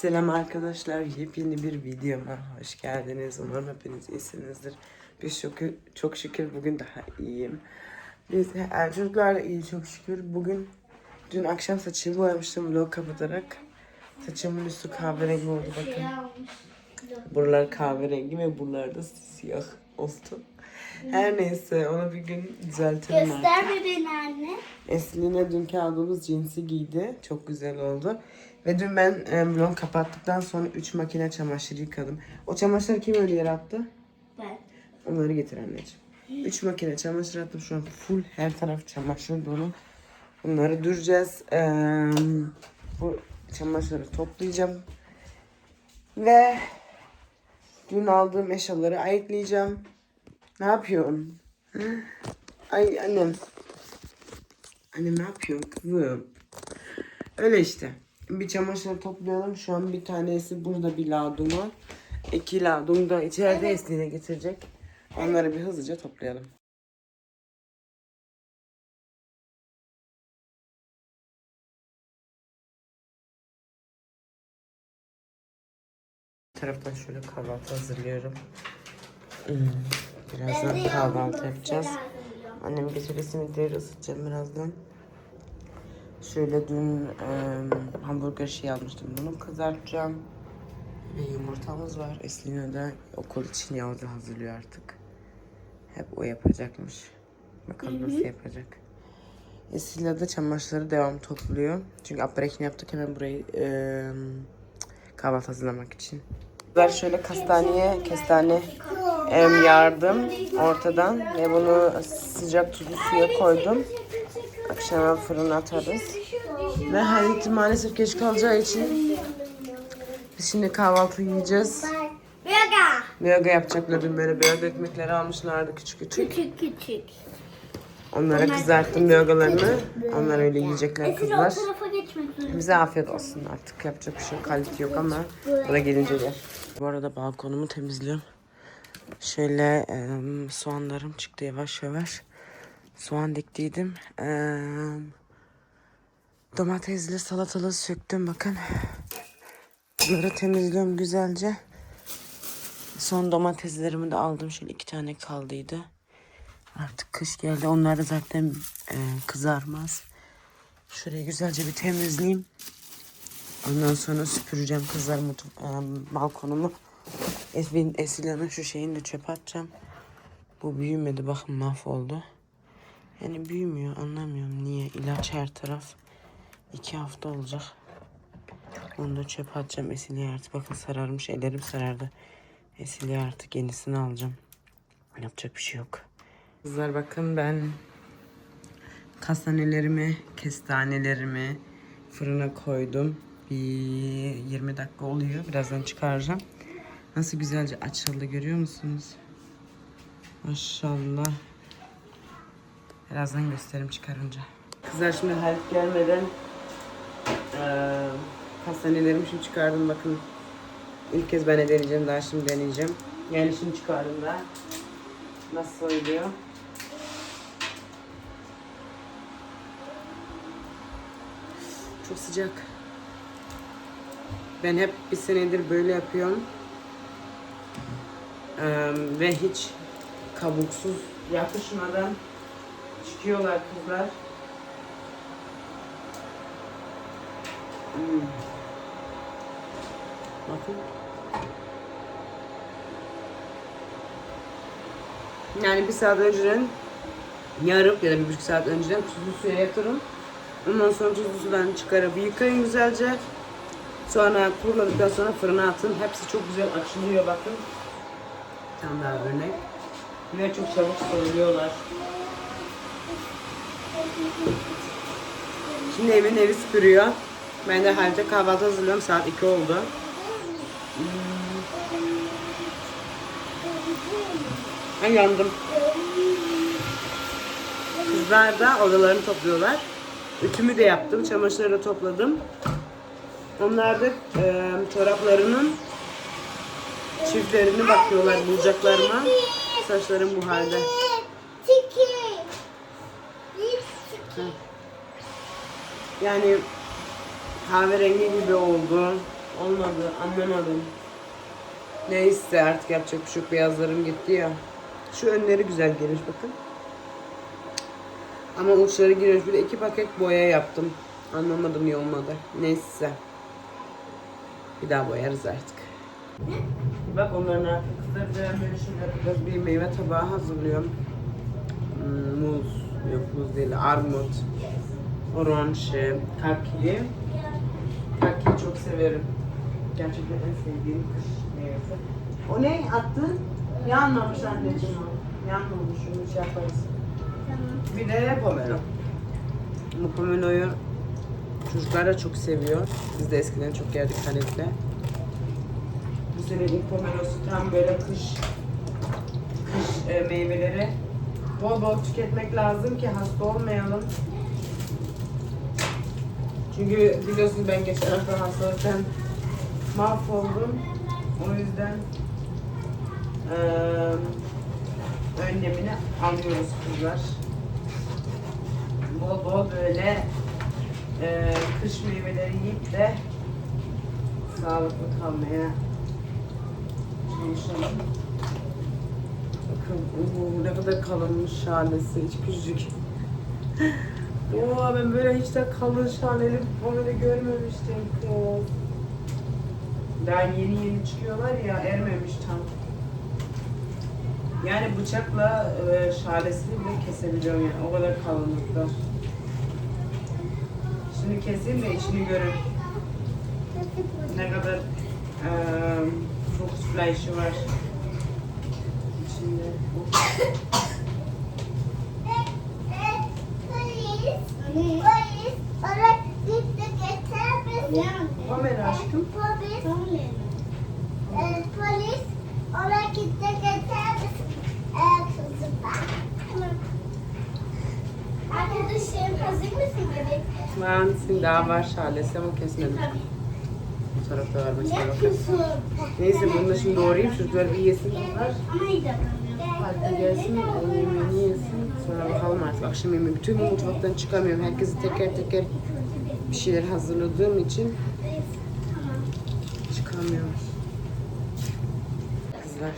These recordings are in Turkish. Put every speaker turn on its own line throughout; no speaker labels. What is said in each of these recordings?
Selam arkadaşlar. Yepyeni bir videoma hoş geldiniz. Umarım hepiniz iyisinizdir. Biz çok, çok şükür bugün daha iyiyim. Biz yani çocuklar da iyi çok şükür. Bugün dün akşam saçımı boyamıştım vlog kapatarak. Saçımın üstü kahverengi oldu bakın. Buralar kahverengi ve buralar da siyah oldu. Her neyse onu bir gün düzeltirim artık.
Göster bebeğini anne.
Esline dünkü aldığımız cinsi giydi. Çok güzel oldu. Ve dün ben e, vlog kapattıktan sonra 3 makine çamaşır yıkadım. O çamaşırları kim öyle yere attı?
Ben.
Onları getir anneciğim. 3 makine çamaşır attım. Şu an full her taraf çamaşır dolu. Bunları düreceğiz. Ee, bu çamaşırları toplayacağım. Ve dün aldığım eşyaları ayıklayacağım. Ne yapıyorsun? Ay annem. Annem ne yapıyorsun kızım? Öyle işte. Bir çamaşır toplayalım. Şu an bir tanesi burada bir laduma. İki ladum da içeride Esli'ne getirecek. Onları bir hızlıca toplayalım. Bir taraftan şöyle kahvaltı hazırlıyorum. Hmm, Birazdan kahvaltı yapacağız. Annem getirdi simitleri ısıtacağım birazdan. Şöyle dün e, hamburger şey almıştım. Bunu kızartacağım. Ve yumurtamız var. Eslina da okul için yavru hazırlıyor artık. Hep o yapacakmış. Bakalım nasıl yapacak. Eslina da çamaşırları devam topluyor. Çünkü aprekini yaptık hemen burayı e, kahvaltı hazırlamak için. Kızlar şöyle kastaneye, kestane em, yardım ortadan ve bunu sıcak tuzlu suya koydum. Akşama fırına atarız. Ve Halit maalesef geç kalacağı için biz şimdi kahvaltı yiyeceğiz.
Yoga.
Yoga yapacaklar dün böyle beyaz ekmekleri almışlardı küçük küçük.
Küçük küçük.
Onlara kızarttım yogalarını. Onlar öyle yiyecekler
o
kızlar. Bize afiyet olsun artık yapacak bir şey. Kalite yok ama buna gelince yer. Bu arada balkonumu temizliyorum. Şöyle soğanlarım çıktı yavaş yavaş. Soğan diktiydim. Em, domatesli salatalığı söktüm bakın. Bunları temizliyorum güzelce. Son domateslerimi de aldım. Şöyle iki tane kaldıydı. Artık kış geldi. Onlar da zaten e, kızarmaz. Şurayı güzelce bir temizleyeyim. Ondan sonra süpüreceğim kızlar e, balkonumu. Esbin Esilan'ın şu şeyini de çöpe atacağım. Bu büyümedi bakın mahvoldu. Yani büyümüyor anlamıyorum niye. İlaç her taraf. İki hafta olacak. Onu da çöpe atacağım Esile'ye artık. Bakın sararmış ellerim sarardı. Esile'ye artık yenisini alacağım. Yapacak bir şey yok. Kızlar bakın ben kastanelerimi, kestanelerimi fırına koydum. Bir 20 dakika oluyor. Birazdan çıkaracağım. Nasıl güzelce açıldı görüyor musunuz? Maşallah. Birazdan gösteririm çıkarınca. Kızlar şimdi Halit gelmeden kastanelerimi şimdi çıkardım bakın. İlk kez ben de deneyeceğim. Daha şimdi deneyeceğim. Yani şimdi çıkardım da. Nasıl oluyor? Çok sıcak. Ben hep bir senedir böyle yapıyorum. Eee, ve hiç kabuksuz yapışmadan çıkıyorlar kızlar. Hmm. Bakın. Yani bir saat önceden yarıp ya da bir buçuk saat önceden tuzlu suya yatırın. Ondan sonra tuzlu sudan çıkarıp yıkayın güzelce. Sonra kuruladıktan sonra fırına atın. Hepsi çok güzel açılıyor bakın. Tane daha örnek. Ve çok çabuk soyuluyorlar. Şimdi evin evi süpürüyor. Ben de halde kahvaltı hazırlıyorum. Saat 2 oldu. Ben yandım. Kızlar da odalarını topluyorlar. Ütümü de yaptım. Çamaşırları da topladım. Onlar da e, çoraplarının çiftlerini bakıyorlar bulacaklarıma. Saçlarım bu halde.
Lipstick.
Yani kahverengi gibi oldu. Olmadı. Anlamadım. Neyse artık yapacak bir şey yok. Beyazlarım gitti ya. Şu önleri güzel gelir bakın. Ama uçları giriyor. Bir de iki paket boya yaptım. Anlamadım niye olmadı. Neyse. Bir daha boyarız artık. Bak onların arka kızları ben yapacağız. Bir meyve tabağı hazırlıyorum. Hmm, muz, yok muz değil, armut, orange, kaki. Kakiyi çok severim. Gerçekten en sevdiğim kış meyvesi. O ne attın? Yanmamış anneciğim o. Yanmamış onu şey yaparız. Bir de pomelo. Bu pomeloyu çocuklar da çok seviyor. Biz de eskiden çok yerdik Halep'te. Bu sene ilk pomelosu tam böyle kış kış e, meyveleri bol bol tüketmek lazım ki hasta olmayalım. Çünkü biliyorsunuz ben geçen hafta hastalıktan mahvoldum. O yüzden eee önlemini alıyoruz kızlar. Bol bol böyle eee kış meyveleri yiyip de sağlıklı kalmaya çalışalım. Bakın oo, ne kadar kalınmış şalesi, hiç küçücük. Oo, ben böyle hiç de kalın şaleli pomeli görmemiştim kız. Daha yeni yeni çıkıyorlar ya ermemiş tam. Yani bıçakla e, şalesini bile kesebiliyorum yani o kadar kalınlıkta. Şimdi keseyim de içini görün. Ne kadar e, Fruchtfleisch'i var. İçinde.
Polis.
Pomelo aşkım.
Polis. Ee, polis. Oraya gitti geçer misin? Ee, kızım ben. Arkadaşım hazır mısın bebek?
Vansın daha var şalesi ama kesmedim. Bu tarafta var
Ne kızım?
Neyse bunu da şimdi doğrayayım çocuklar bir yesin bunlar.
Ama iyi davranıyor.
Hatta gelsin yemeğini yesin. Sonra bakalım artık akşam yemeği. Bütün gün mutfaktan çıkamıyorum. Herkesi teker teker bir şeyler hazırladığım için çıkamıyorum. Kızlar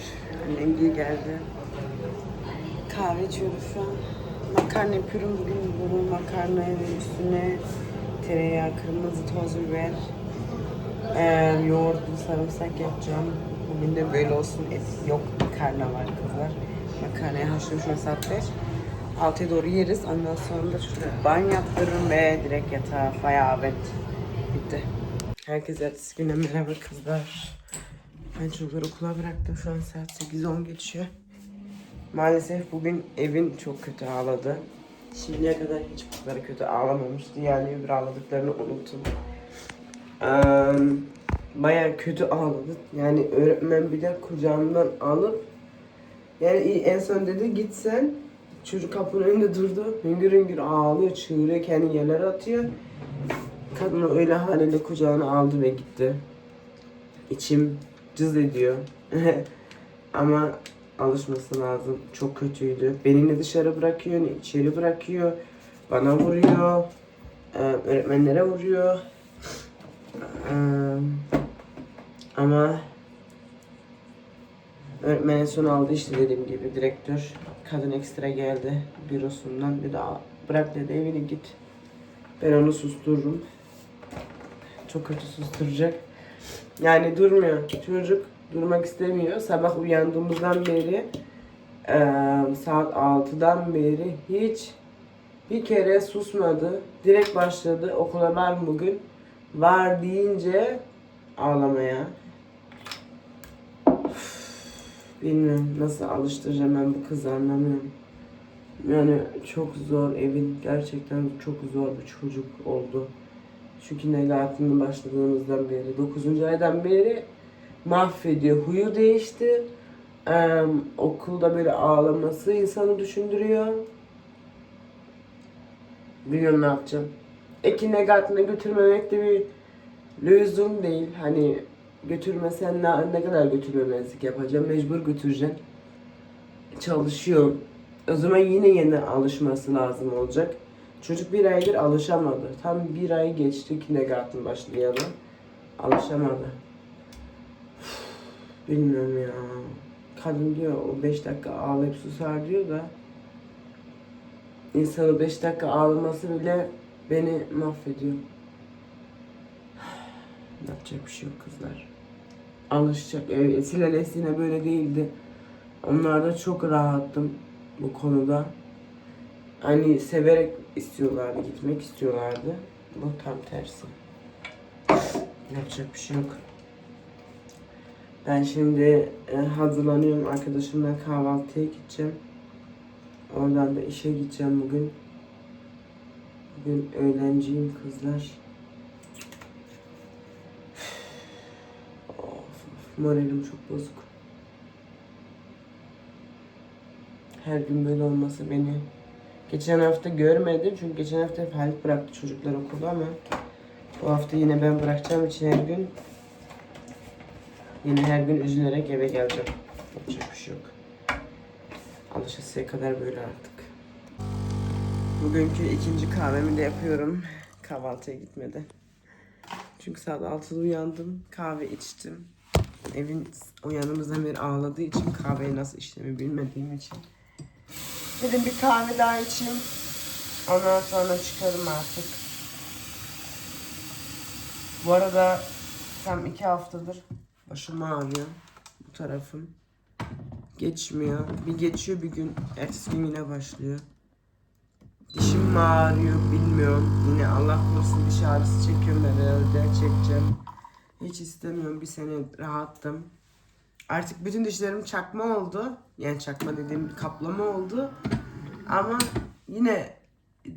annem geldi. Kahve içiyoruz şu an. Makarna yapıyorum bugün. Bunu makarnaya ve üstüne tereyağı, kırmızı toz biber, ee, yoğurtlu sarımsak yapacağım. Bugün de böyle olsun. Et yok, makarna var kızlar. Makarnayı haşlıyorum şu an saat 5. 6'ya doğru yeriz. Ondan sonra da çocuklara banyo yaptırırım ve direkt yatağa faya evet. Bitti. Herkese ertesi güne merhaba kızlar. Ben çocukları okula bıraktım. Şu an saat 8-10 geçiyor. Maalesef bugün evin çok kötü ağladı. Şimdiye kadar hiç bu kötü ağlamamıştı. Yani öbür ağladıklarını unuttum. Eee Baya kötü ağladı. Yani öğretmen bile kucağımdan alıp yani en son dedi git sen. Çocuk kapının önünde durdu. Hüngür hüngür ağlıyor, çığırıyor, kendini yerlere atıyor. Kadın öyle haliyle kucağına aldı ve gitti. İçim cız ediyor. Ama alışması lazım. Çok kötüydü. Beni ne dışarı bırakıyor ne içeri bırakıyor. Bana vuruyor. Ee, öğretmenlere vuruyor. Ama öğretmen en son aldı işte dediğim gibi direktör kadın ekstra geldi bürosundan bir daha bırak dedi evine git. Ben onu sustururum. Çok kötü susturacak. Yani durmuyor. Çocuk durmak istemiyor. Sabah uyandığımızdan beri saat 6'dan beri hiç bir kere susmadı. Direkt başladı. Okula mı bugün? Var deyince ağlamaya. Bilmiyorum nasıl alıştıracağım ben bu kızı anlamıyorum. Yani çok zor evin gerçekten çok zor bir çocuk oldu. Çünkü Negatif'in başladığımızdan beri 9. aydan beri mahvediyor. Huyu değişti. Ee, okulda böyle ağlaması insanı düşündürüyor. Bilmiyorum ne yapacağım. Eki Negatif'ine götürmemek de bir lüzum değil. Hani götürmesen ne, ne kadar götürmemezlik yapacağım. Mecbur götüreceğim. Çalışıyor. O zaman yine yeni alışması lazım olacak. Çocuk bir aydır alışamadı. Tam bir ay geçti kindergarten başlayalım. Alışamadı. Bilmiyorum ya. Kadın diyor o 5 dakika ağlayıp susar diyor da insanı 5 dakika ağlaması bile beni mahvediyor. Yapacak bir şey yok kızlar. Alışacak. Evet, Nesline böyle değildi. Onlarda çok rahattım bu konuda. Hani severek istiyorlardı, gitmek istiyorlardı. Bu tam tersi. Yapacak bir şey yok. Ben şimdi e, hazırlanıyorum. Arkadaşımla kahvaltıya gideceğim. Oradan da işe gideceğim bugün. Bugün öğlenciyim kızlar. Of, moralim çok bozuk. Her gün böyle olması beni Geçen hafta görmedim çünkü geçen hafta Halit bıraktı çocuklar okulu ama bu hafta yine ben bırakacağım için her gün yine her gün üzülerek eve geleceğim. Yapacak bir şey yok. Alışasıya kadar böyle artık. Bugünkü ikinci kahvemi de yapıyorum. Kahvaltıya gitmedi. Çünkü saat 6'da uyandım. Kahve içtim. Evin uyanımızdan beri ağladığı için kahveyi nasıl içtiğimi bilmediğim için. Dedim bir kahve daha içeyim. Ondan sonra çıkarım artık. Bu arada tam iki haftadır başım ağrıyor. Bu tarafım. Geçmiyor. Bir geçiyor bir gün. Ertesi gün yine başlıyor. Dişim ağrıyor bilmiyorum. Yine Allah korusun diş ağrısı çekiyorum herhalde. Çekeceğim. Hiç istemiyorum. Bir sene rahattım. Artık bütün dişlerim çakma oldu. Yani çakma dediğim kaplama oldu. Ama yine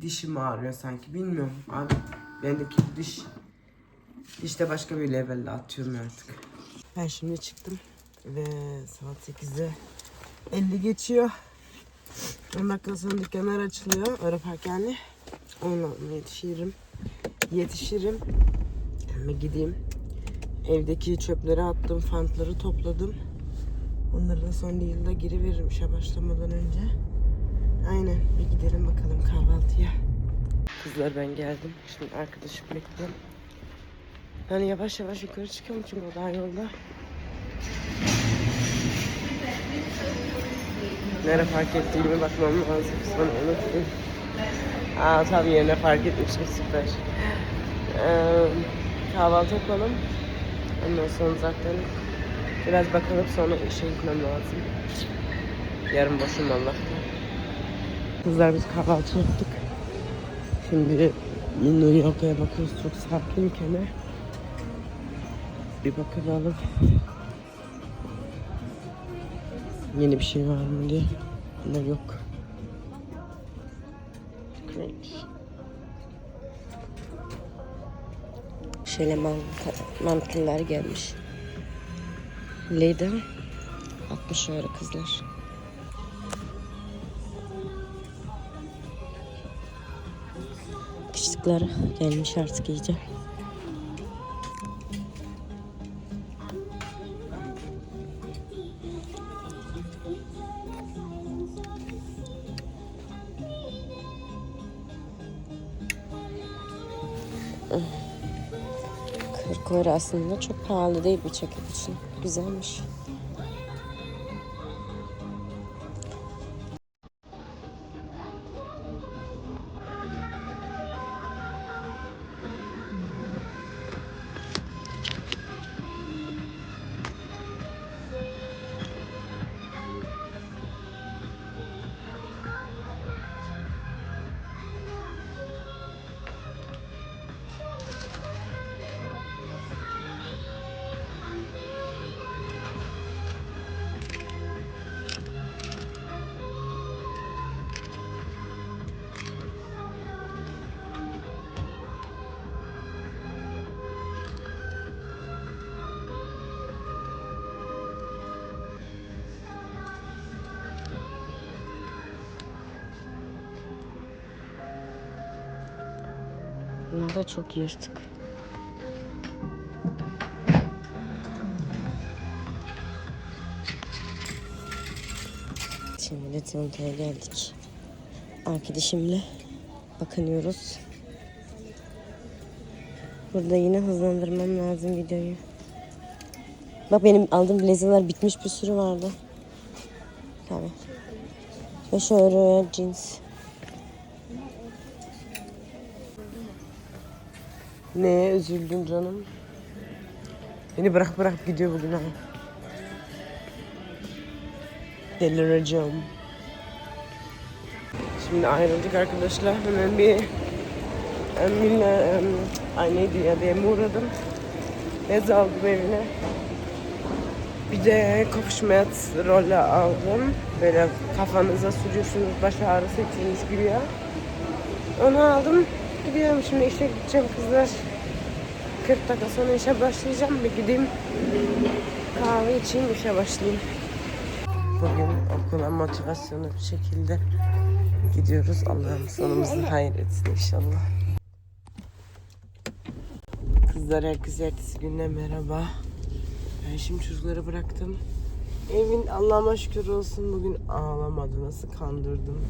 dişim ağrıyor sanki. Bilmiyorum. Abi bendeki diş dişte başka bir levelle atıyorum artık. Ben şimdi çıktım ve saat 8'de 50 geçiyor. 10 dakika sonra dükkanlar açılıyor. Ara park yani. Onunla yetişirim. Yetişirim. Hemen gideyim. Evdeki çöpleri attım, fantları topladım. Onları da son yılda geri veririm işe başlamadan önce. Aynen. Bir gidelim bakalım kahvaltıya. Kızlar ben geldim. Şimdi arkadaşım bekliyorum. Yani yavaş yavaş yukarı çıkıyorum çünkü o daha yolda. Nereye fark ettiğimi bakmam lazım. Sonra unuttum. Aa tabii yerine fark etmişim süper. Ee, kahvaltı yapalım. Ondan sonra zaten biraz bakalım sonra işe gitmem lazım. Yarın boşum Allah'tan. Kızlar biz kahvaltı yaptık. Şimdi New York'a bakıyoruz. Çok sakin kenar. Bir bakalım. Yeni bir şey var mı diye. Ama yok. Great.
Şöyle mant mantılar gelmiş. Leyda 60 euro kızlar. Kışlıkları gelmiş artık iyice. Kırk euro aslında çok pahalı değil bir ceket için. Güzelmiş. Bunu da çok yırtık. Şimdi Timote'ye geldik. Arkadaşımla bakınıyoruz. burada yine hızlandırmam lazım videoyu. Bak benim aldığım blazerlar bitmiş bir sürü vardı. Tabii. Ve şöyle jeans.
Neye üzüldün canım? Beni bırak bırak gidiyor bugün ha. Delireceğim. Şimdi ayrıldık arkadaşlar. Hemen bir Emine, ay neydi ya diye uğradım. Bez aldım evine. Bir de kopuşmayat rolle aldım. Böyle kafanıza sürüyorsunuz baş ağrısı içiniz giriyor. Onu aldım. Gidiyorum şimdi işe gideceğim kızlar. 40 dakika sonra işe başlayacağım. Bir gideyim kahve içeyim işe başlayayım. Bugün okula motivasyonlu bir şekilde gidiyoruz. Allah'ım sonumuzu hayır etsin inşallah. Kızlar herkese ertesi günde merhaba. Ben şimdi çocukları bıraktım. Evin Allah'ıma şükür olsun bugün ağlamadı. Nasıl kandırdım.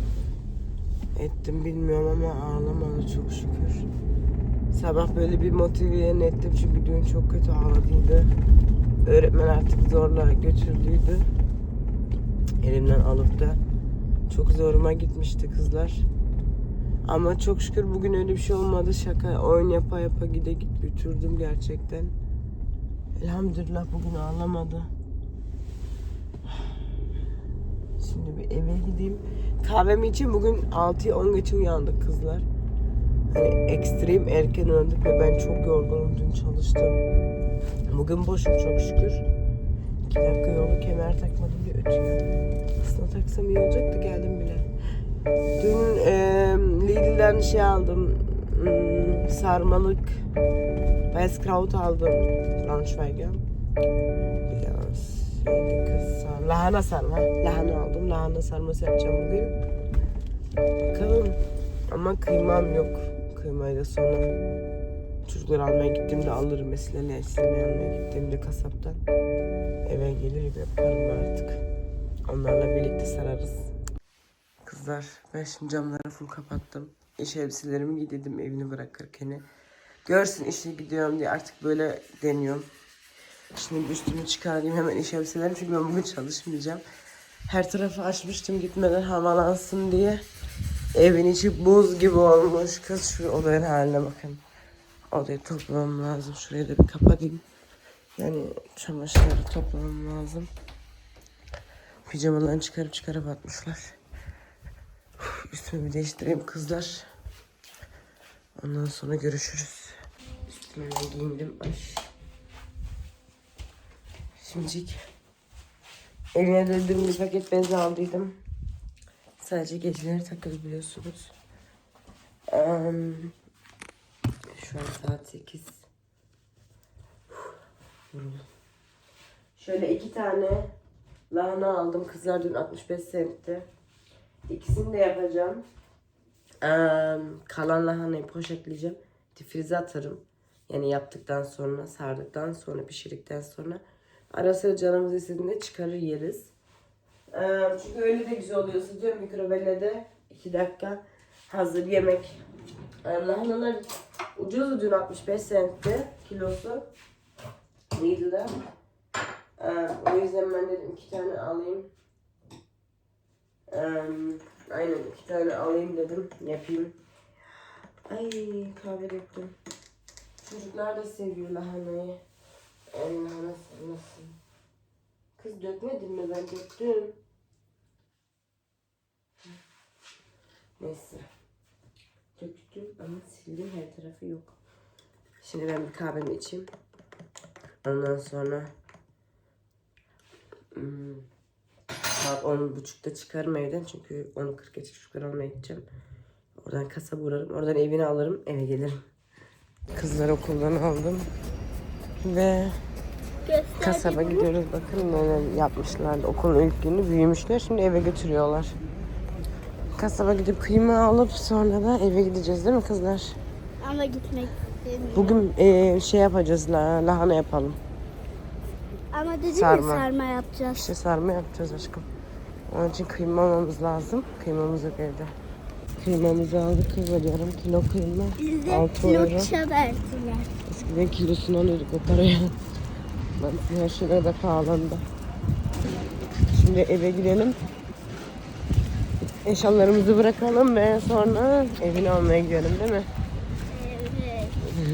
Ettim bilmiyorum ama ağlamadı çok şükür. Sabah böyle bir motive ettim çünkü dün çok kötü ağladıydı. Öğretmen artık zorla götürdüydü. Elimden alıp da çok zoruma gitmişti kızlar. Ama çok şükür bugün öyle bir şey olmadı. Şaka oyun yapa yapa gide git götürdüm gerçekten. Elhamdülillah bugün ağlamadı. Şimdi bir eve gideyim. Kahvemi için bugün 6'ya 10 geçe uyandık kızlar. Hani ekstrem erken uyandık ve ben çok yorgunum dün çalıştım. Bugün boşum çok şükür. 2 dakika yolu kemer takmadım diye ötüyor. Aslında taksam iyi olacaktı geldim bile. Dün e, Lidl'den şey aldım. hmm, sarmalık. Weißkraut aldım. Braunschweig'e. Biraz neydi Lahana sarma. Lahana aldım. Lahana sarması yapacağım bugün. Bakalım. Ama kıymam yok. Kıymayı da sonra çocukları almaya gittiğimde alırım. Mesela Eslem'i almaya gittiğimde kasaptan. Eve gelir yaparım artık. Onlarla birlikte sararız. Kızlar ben şimdi camları full kapattım. İş elbiselerimi giydirdim evini bırakırken. Görsün işe gidiyorum diye artık böyle deniyorum. Şimdi üstümü çıkarayım hemen iş elbiselerimi çünkü ben bugün çalışmayacağım. Her tarafı açmıştım gitmeden havalansın diye. Evin içi buz gibi olmuş. Kız şu odanın haline bakın. Odayı toplamam lazım. Şurayı da bir kapatayım. Yani çamaşırları toplamam lazım. Pijamalarını çıkarıp çıkarıp atmışlar. Üstümü bir değiştireyim kızlar. Ondan sonra görüşürüz. Üstüme ne giyindim. Ay. Şimdilik evine döndüğüm bir paket bez aldıydım. Sadece geceleri takılabiliyorsunuz. Em, şu an saat 8. Yoruldum. Şöyle iki tane lahana aldım. Kızlar dün 65 centti. İkisini de yapacağım. Eee, kalan lahanayı poşetleyeceğim. Difrize atarım. Yani yaptıktan sonra, sardıktan sonra, pişirdikten sonra. Ara sıra canımız istediğinde çıkarır yeriz. Eee, çünkü öyle de güzel oluyor. Sıcak mikrovellede 2 dakika hazır yemek. Eee, lahanalar ucuzdu dün 65 centti kilosu. Lidl'de. Eee, o yüzden ben dedim iki tane alayım. Eee, aynen iki tane alayım dedim. Yapayım. Ay kahve döktüm. Çocuklar da seviyor lahanayı. El lahana sevmesin. Kız dökmedin mi? Ben döktüm. Neyse. Döktüm ama sildim her tarafı yok. Şimdi ben bir kahvemi içeyim. Ondan sonra hmm, saat 10.30'da çıkarım evden çünkü 10.40 geçe çocukları almaya gideceğim. Oradan kasaba uğrarım. Oradan evini alırım. Eve gelirim. Kızlar okuldan aldım. Ve kasaba gidiyoruz. Bakın neler yapmışlar. Okulun ilk günü büyümüşler. Şimdi eve götürüyorlar. Kasaba gidip kıyma alıp sonra da eve gideceğiz değil mi kızlar?
Ama gitmek istemiyorum.
Bugün eee, şey yapacağız. La, lahana yapalım.
Ama dedim
Sarma.
ya sarma yapacağız.
İşte sarma yapacağız aşkım. Onun için kıyma almamız lazım. Kıymamız yok evde. Kıymamızı aldık kızlar. Yarım kilo kıyma.
Bizde
6 euro.
lokça verdiler.
Eskiden kilosunu alıyorduk o paraya. Ben her şeyler de pahalandı. Şimdi eve gidelim. Eşyalarımızı bırakalım ve sonra evini almaya gidelim değil mi?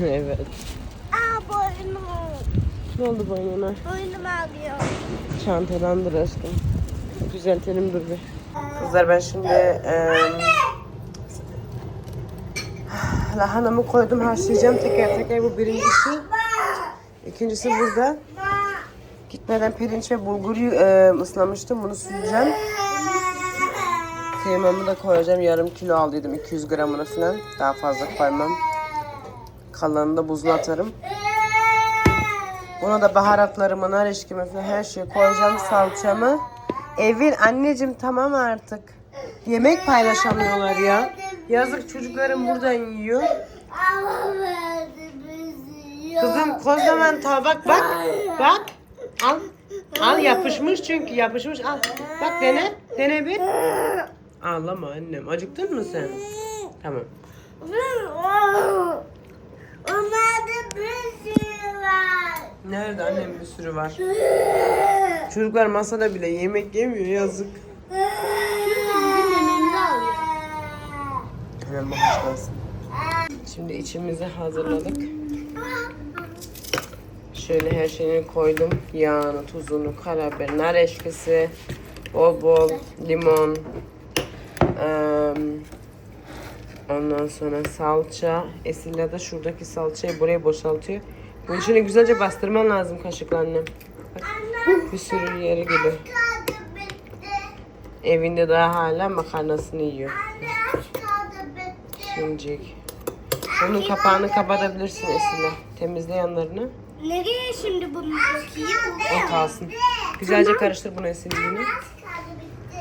Evet.
evet.
Aa boynum.
Ne oldu boynuna?
Boynum ağrıyor.
Çantadandır aşkım. Düzeltelim dur bir. Kızlar ben şimdi eee lahanamı koydum haşlayacağım teker teker bu birincisi. İkincisi burada. Gitmeden pirinç ve bulgur eee, ıslamıştım. Bunu süreceğim. Kıymamı da koyacağım. Yarım kilo aldıydım. 200 gramını falan. Daha fazla koymam. Kalanını da buzluğa atarım. Buna da baharatlarımı, nar eşkimi falan her şeyi koyacağım. Salçamı. Evin anneciğim tamam artık. Yemek paylaşamıyorlar ya. Yazık çocuklarım buradan yiyor. Kızım kocaman tabak bak. Bak. Al. Al yapışmış çünkü yapışmış. Al. Bak dene. Dene bir. Ağlama annem. Acıktın mı sen? Tamam.
Onlarda bir sürü var.
Nerede annem bir sürü var. Çocuklar masada bile yemek yemiyor yazık.
Alıyor.
Hemen başlasın. Şimdi içimizi hazırladık. Şöyle her şeyini koydum. Yağını, tuzunu, karabiber, nar eşkisi, bol bol limon. eee, ondan sonra salça. Esilla da şuradaki salçayı buraya boşaltıyor. Bunun içine güzelce bastırman lazım kaşıkla annem. Bak, bir sürü.
Kaldı bitti.
Evinde daha hala makarnasını yiyor.
Kaldı
Şimdilik. Bunun kapağını kapatabilirsin Esila. Temizle yanlarını.
Nereye şimdi bunu dökeyim?
O kalsın. Güzelce karıştır bunu
bitti.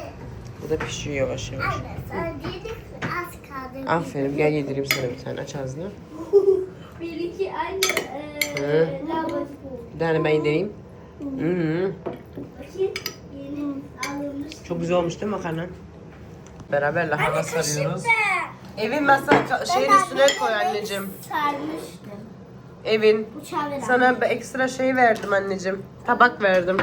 Bu da pişiyor yavaş yavaş.
Az kaldı.
Aferin gel yedireyim sana bir tane aç ağzını.
Bir iki anne
Hı.
eee lavabo.
Bir tane ben yedireyim. -hı.
Bakayım yeni alınmış.
Çok güzel olmuş değil mi makarna? Beraber lahana sarıyoruz. Evin masa ka- şeyin üstüne koy anneciğim.
Sarmıştım.
Evin.
Bıçağı ver.
Sana bir ekstra şey verdim anneciğim. Tabak verdim.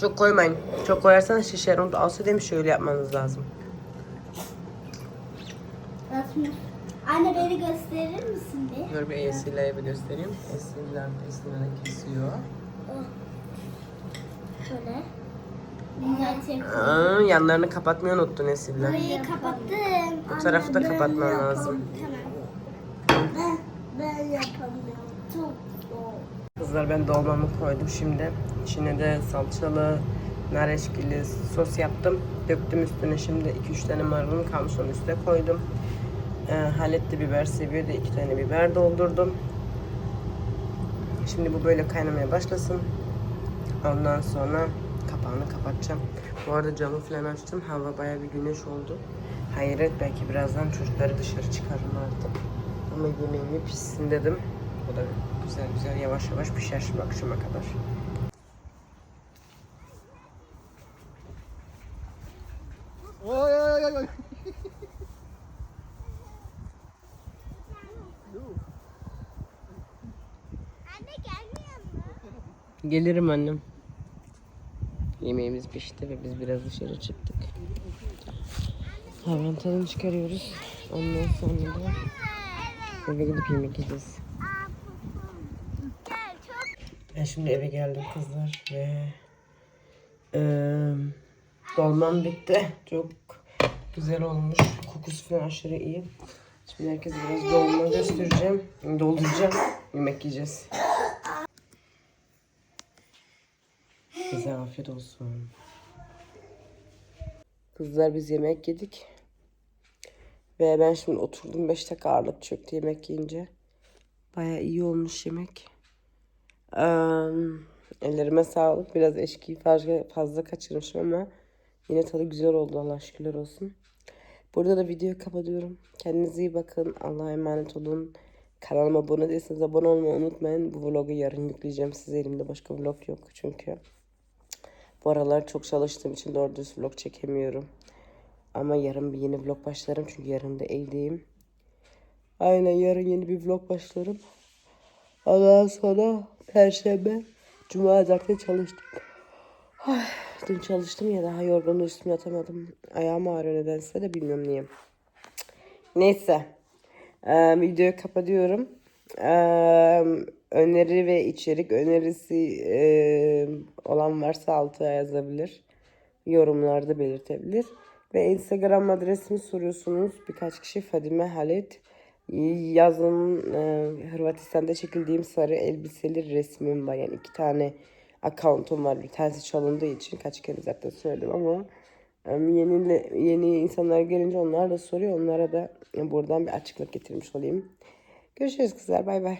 Çok koymayın. Çok koyarsan şişer. Onu alsa demiş şöyle yapmanız lazım.
Anne beni gösterir misin bir?
Dur bir Esile'ye bir göstereyim. Esile, Esile kesiyor.
Şöyle.
Aa, yanlarını kapatmayı unuttun Esile.
Burayı kapattım.
Bu tarafı da kapatman lazım.
Tamam. Ben, ben yapamıyorum. Çok zor.
Kızlar ben dolmamı koydum şimdi. İçine de salçalı, nar eşkili sos yaptım. Döktüm üstüne şimdi 2-3 tane marulum kalmış onun üstüne koydum. Ee, Halet de biber seviyor da 2 tane biber doldurdum. Şimdi bu böyle kaynamaya başlasın. Ondan sonra kapağını kapatacağım. Bu arada camı falan açtım. Hava baya bir güneş oldu. Hayret belki birazdan çocukları dışarı çıkarım artık. Ama yemeğimi pişsin dedim. Bu da güzel güzel yavaş yavaş pişer şimdi akşama kadar.
Oj.
Anne gelmiyor mu?
Gelirim annem. Yemeğimiz pişti ve biz biraz dışarı çıktık. Hayvan tadını çıkarıyoruz. Ondan sonra da eve gidip yemek yiyeceğiz. Ben şimdi eve geldim kızlar ve eee dolmam bitti. Çok güzel olmuş. Kokusu falan aşırı iyi. Şimdi herkese biraz dolma göstereceğim. Dolduracağım. Yemek yiyeceğiz. Size afiyet olsun. Kızlar biz yemek yedik. Ve ben şimdi oturdum 5 dakika ağırlık çöktü yemek yiyince. Baya iyi olmuş yemek. Eee, ellerime sağlık. Biraz eşkiyi fazla, fazla kaçırmışım ama yine tadı güzel oldu. Allah şükürler olsun. Burada da videoyu kapatıyorum. Kendinize iyi bakın. Allah'a emanet olun. Kanalıma abone değilseniz abone olmayı unutmayın. Bu vlogu yarın yükleyeceğim size. Elimde başka vlog yok çünkü. Bu aralar çok çalıştığım için doğru düz vlog çekemiyorum. Ama yarın bir yeni vlog başlarım çünkü yarın da evdeyim. Aynen yarın yeni bir vlog başlarım. Ondan sonra Perşembe, Cuma zaten çalıştım. Ay, dün çalıştım ya daha yorgunluğu üstüme atamadım. Ayağım ağrıyor nedense de bilmiyorum niye. Neyse. Ee, videoyu kapatıyorum. Ee, öneri ve içerik önerisi e, olan varsa altıya yazabilir. Yorumlarda belirtebilir. Ve Instagram adresimi soruyorsunuz. Birkaç kişi Fadime Halit. Yazın e, Hırvatistan'da çekildiğim sarı elbiseli resmim var. Yani iki tane accountum var. Bir tanesi çalındığı için kaç kere zaten söyledim ama yeni, yeni insanlar gelince onlar da soruyor. Onlara da buradan bir açıklık getirmiş olayım. Görüşürüz kızlar. Bay bay.